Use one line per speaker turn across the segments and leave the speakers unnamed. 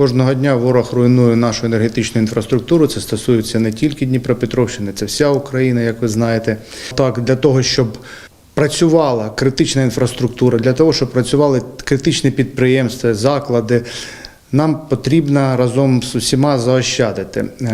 Кожного дня ворог руйнує нашу енергетичну інфраструктуру. Це стосується не тільки Дніпропетровщини, це вся Україна, як ви знаєте. Так, для того, щоб працювала критична інфраструктура, для того, щоб працювали критичні підприємства, заклади. Нам потрібно разом з усіма заощадити. Е,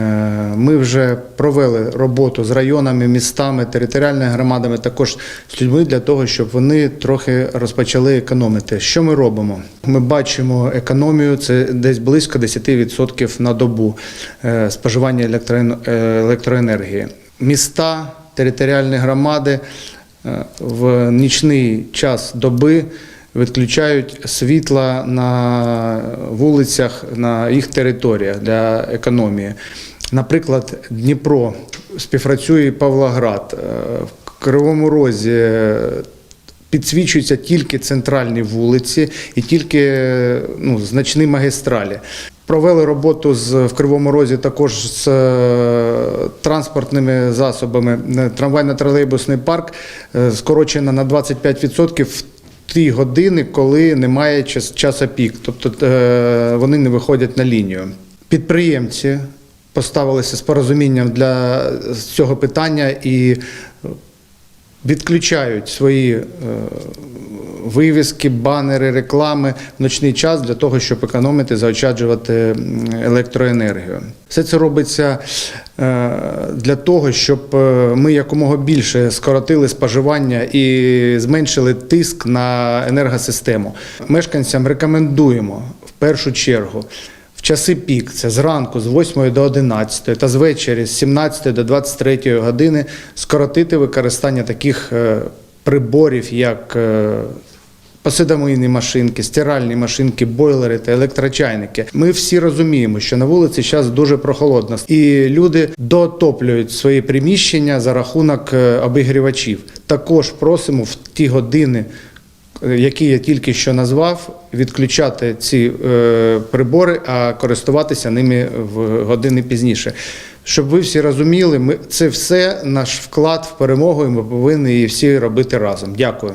Ми вже провели роботу з районами, містами, територіальними громадами, також з людьми для того, щоб вони трохи розпочали економити. Що ми робимо? Ми бачимо економію, це десь близько 10% на добу е, споживання е, електроенергії. Міста, територіальні громади в нічний час доби відключають світла на вулицях, на їх територіях для економії. Наприклад, Дніпро співпрацює Павлоград, е, в Кривому Розі е, підсвічуються тільки центральні вулиці і тільки ну, значні магістралі. Провели роботу з в Кривому Розі також з е, транспортними засобами. Трамвайно-тролейбусний парк скорочено на 25% в ті години, коли немає час, часу пік, тобто е, вони не виходять на лінію. Підприємці поставилися з порозумінням для цього питання і відключають свої е, вивіски, банери, реклами в ночний час для того, щоб економити, заощаджувати електроенергію. Все це робиться е, для того, щоб е, ми якомога більше скоротили споживання і зменшили тиск на енергосистему. Мешканцям рекомендуємо в першу чергу. В часи пік це зранку з 8 до 11 та з вечора з 17 до 23 години скоротити використання таких е, приборів, як посудомийні машинки, стиральні машинки, бойлери та електрочайники. Ми всі розуміємо, що на вулиці зараз дуже прохолодно, і люди дотоплюють свої приміщення за рахунок е, обігрівачів. Також просимо в ті години які я тільки що назвав, відключати ці е, прибори, а користуватися ними в години пізніше. Щоб ви всі розуміли, ми це все наш вклад в перемогу, і ми повинні її всі робити разом. Дякую.